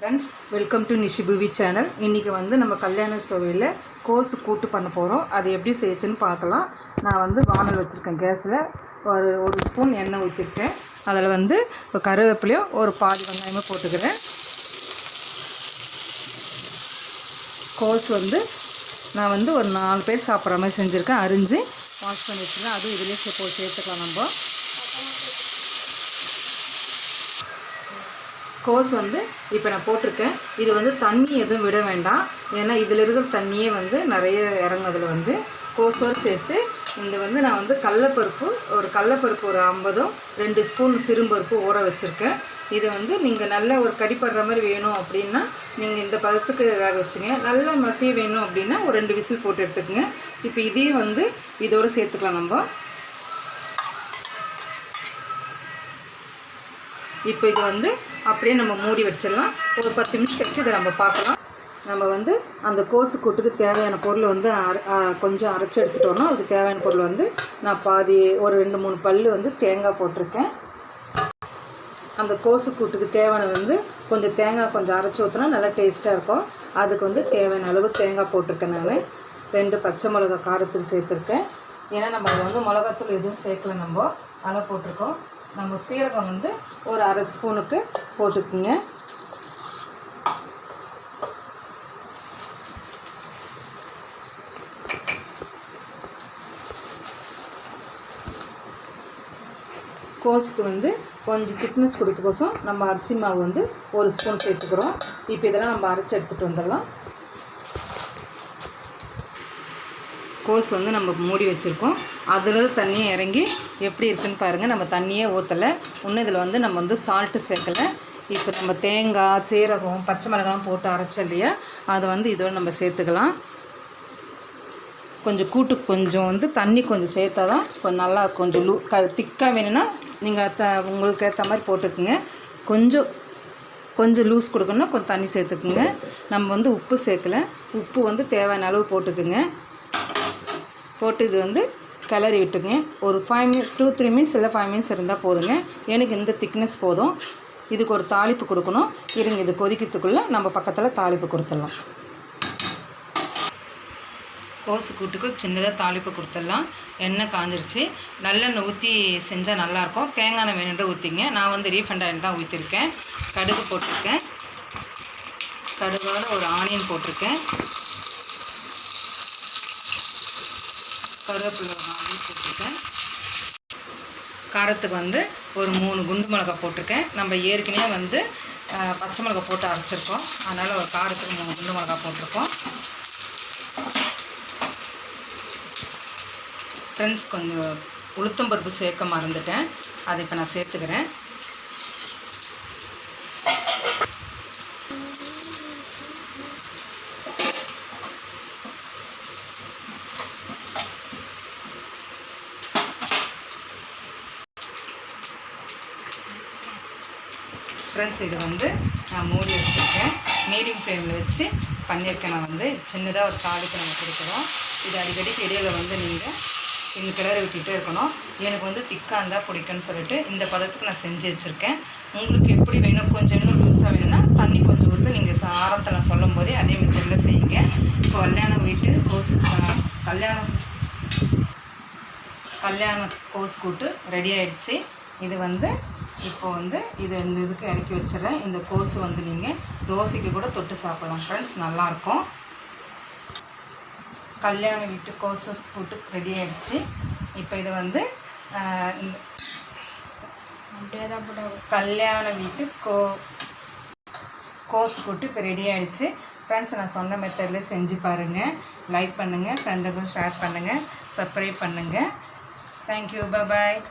Friends welcome to Nishipuvi channel இன்றைக்கி வந்து நம்ம கல்யாண சுவையில் கோஸு கூட்டு பண்ண போகிறோம் அது எப்படி செய்யுதுன்னு பார்க்கலாம். நான் வந்து வானல் வச்சுருக்கேன் கேஸில். ஒரு ஒரு ஸ்பூன் எண்ணெய் ஊற்றிருக்கேன் அதில் வந்து இப்போ கருவேப்பிலையும் ஒரு பாதி வெங்காயமாக போட்டுக்கிறேன். கோஸ் வந்து நான் வந்து ஒரு நாலு பேர் சாப்பிட்ற மாதிரி செஞ்சுருக்கேன். அரிஞ்சு வாஷ் பண்ணி வச்சுருக்கேன். அதுவும் இதிலே போ சேர்த்துக்கலாம் நம்ம. கோஸ் வந்து இப்போ நான் போட்டிருக்கேன். இது வந்து தண்ணி எதுவும் விட வேண்டாம். ஏன்னா இதில் இருக்கிற தண்ணியே வந்து நிறைய இறங்குதில் வந்து கோஸோடு சேர்த்து இந்த வந்து நான் வந்து கடலப்பருப்பு ஒரு கடலப்பருப்பு ஒரு ஐம்பதும் ரெண்டு ஸ்பூன் சிறும்பருப்பு ஊற வச்சுருக்கேன். இது வந்து நீங்கள் நல்ல ஒரு கடிப்படுற மாதிரி வேணும் அப்படின்னா நீங்கள் இந்த பதத்துக்கு வேக வச்சுங்க. நல்ல மசிய வேணும் அப்படின்னா ஒரு ரெண்டு விசில் போட்டு எடுத்துக்கோங்க. இப்போ இதையும் வந்து இதோடு சேர்த்துக்கலாம் நம்ம. இப்போ இது வந்து அப்படியே நம்ம மூடி வச்சிடலாம். ஒரு பத்து நிமிஷம் கழிச்சு இதை நம்ம பார்க்கலாம். நம்ம வந்து அந்த கோசு கூட்டுக்கு தேவையான பொருள் வந்து கொஞ்சம் அரைச்சி எடுத்துட்டோம்னா அதுக்கு தேவையான பொருள் வந்து நான் பாதி ஒரு ரெண்டு மூணு பல் வந்து தேங்காய் போட்டிருக்கேன். அந்த கோசு கூட்டுக்கு தேவையான வந்து கொஞ்சம் தேங்காய் கொஞ்சம் அரைச்சி ஊற்றினா நல்லா டேஸ்ட்டாக இருக்கும். அதுக்கு வந்து தேவையான அளவு தேங்காய் போட்டிருக்கேன் நான். ரெண்டு பச்சை மிளகா காரத்துக்கு சேர்த்துருக்கேன். ஏன்னா நம்ம வந்து மிளகாத்தூள் எதுவும் சேர்க்கல நம்ம. அதெல்லாம் போட்டிருக்கோம். நம்ம சீரகம் வந்து ஒரு அரை ஸ்பூனுக்கு போட்டுக்குங்க. கோஸுக்கு வந்து கொஞ்சம் திக்னஸ் கொடுத்துக்கோசம் நம்ம அரிசி மாவு வந்து ஒரு ஸ்பூன் சேர்த்துக்கிறோம். இப்போ இதெல்லாம் நம்ம அரைச்சி எடுத்துகிட்டு வந்துடலாம். கோஸ் வந்து நம்ம மூடி வச்சுருக்கோம். அதில் தண்ணியை இறங்கி எப்படி இருக்குதுன்னு பாருங்கள் நம்ம தண்ணியே ஊற்றலை இன்னும் இதில் வந்து நம்ம வந்து சால்ட்டு சேர்க்கலை. இப்போ நம்ம தேங்காய் சீரகம் பச்சை மிளகாலாம் போட்டு அரைச்சோம் இல்லையா? அதை வந்து இதோடு நம்ம சேர்த்துக்கலாம். கொஞ்சம் கூட்டு கொஞ்சம் வந்து தண்ணி கொஞ்சம் சேர்த்தா தான் கொஞ்சம் நல்லா இருக்கும். கொஞ்சம் லூ க திக்காக வேணும்னா நீங்கள் த உங்களுக்கு ஏற்ற மாதிரி போட்டுக்குங்க. கொஞ்சம் கொஞ்சம் லூஸ் கொடுக்கணும்னா கொஞ்சம் தண்ணி சேர்த்துக்குங்க. நம்ம வந்து உப்பு சேர்க்கல. உப்பு வந்து தேவையான அளவு போட்டுக்குங்க. போட்டு இது வந்து கிளறி விட்டுங்க. ஒரு five minutes two three minutes இல்லை ஃபைவ் மினிட்ஸ் இருந்தால் போதுங்க. எனக்கு இந்த திக்னஸ் போதும். இதுக்கு ஒரு தாளிப்பு கொடுக்கணும். இருங்க இது கொதிக்கிறதுக்குள்ளே நம்ம பக்கத்தில் தாளிப்பு கொடுத்துடலாம். கோசு கூட்டுக்கு சின்னதாக தாளிப்பு கொடுத்துடலாம். எண்ணெய் காஞ்சிருச்சு. நல்லெண்ணெய் ஊற்றி செஞ்சால் நல்லாயிருக்கும். தேங்காய் எண்ணெய் வேணுன்ற ஊற்றிங்க நான் வந்து ரீஃபண்ட் ஆயில் தான் ஊற்றிருக்கேன் கடுகு போட்டிருக்கேன். கடுகோட ஒரு ஆனியன் போட்டிருக்கேன். கருவேப்பிலை ஒரு நாலு போட்டிருக்கேன். காரத்துக்கு வந்து ஒரு மூணு குண்டு மிளகா போட்டிருக்கேன். நம்ம ஏற்கனவே வந்து பச்சை மிளகா போட்டு அரைச்சிருக்கோம். அதனால் ஒரு காரத்துக்கு மூணு குண்டு மிளகா போட்டிருக்கோம். ஃப்ரெண்ட்ஸ் கொஞ்சம் உளுத்தம்பருப்பு சேர்க்க மறந்துட்டேன். அதை இப்போ நான் சேர்த்துக்கிறேன். ஃப்ரெண்ட்ஸ் இது வந்து நான் மூடி வச்சுருக்கேன். மீடியம் ஃப்ளேமில் வச்சு பண்ணியிருக்கேன். நான் வந்து சின்னதாக ஒரு தாளிக்கு நம்ம கொடுக்குறோம். இது அடிக்கடிக்கு இடையில வந்து நீங்கள் இந்த கிளறி விட்டுட்டே இருக்கணும். எனக்கு வந்து திக்காக இருந்தால் பிடிக்கும்னு சொல்லிட்டு இந்த பதத்துக்கு நான் செஞ்சு வச்சுருக்கேன். உங்களுக்கு எப்படி வேணும்? கொஞ்சம் இன்னும் லூஸாக வேணும்னா தண்ணி கொஞ்சம் ஊற்றி நீங்கள் ஆரம்பத்தில் நான் சொல்லும் போதே அதே மெத்தடில் செய்யுங்க. இப்போ கல்யாணம் வீட்டு கோஸ் கல்யாணம் கல்யாண கோஸ் கூட்டு ரெடி ஆயிடுச்சு. இது வந்து இப்போ வந்து இது இந்த இதுக்கு இறக்கி வச்சிடறேன். இந்த கோஸ் வந்து நீங்கள் தோசைக்கு கூட தொட்டு சாப்பிடலாம் ஃப்ரெண்ட்ஸ் நல்லாயிருக்கும். கல்யாண வீட்டு கோஸு கூட்டு ரெடி ஆயிடுச்சு. இப்போ இது வந்து கல்யாண வீட்டு கோ கோஸ் கூட்டு இப்போ ரெடி ஆயிடுச்சு. ஃப்ரெண்ட்ஸ் நான் சொன்ன மெத்தடில் செஞ்சு பாருங்கள் லைக் பண்ணுங்கள் ஃப்ரெண்டுக்கும் ஷேர் பண்ணுங்கள் சப்ஸ்கிரைப் பண்ணுங்கள் தேங்க்யூ பாய்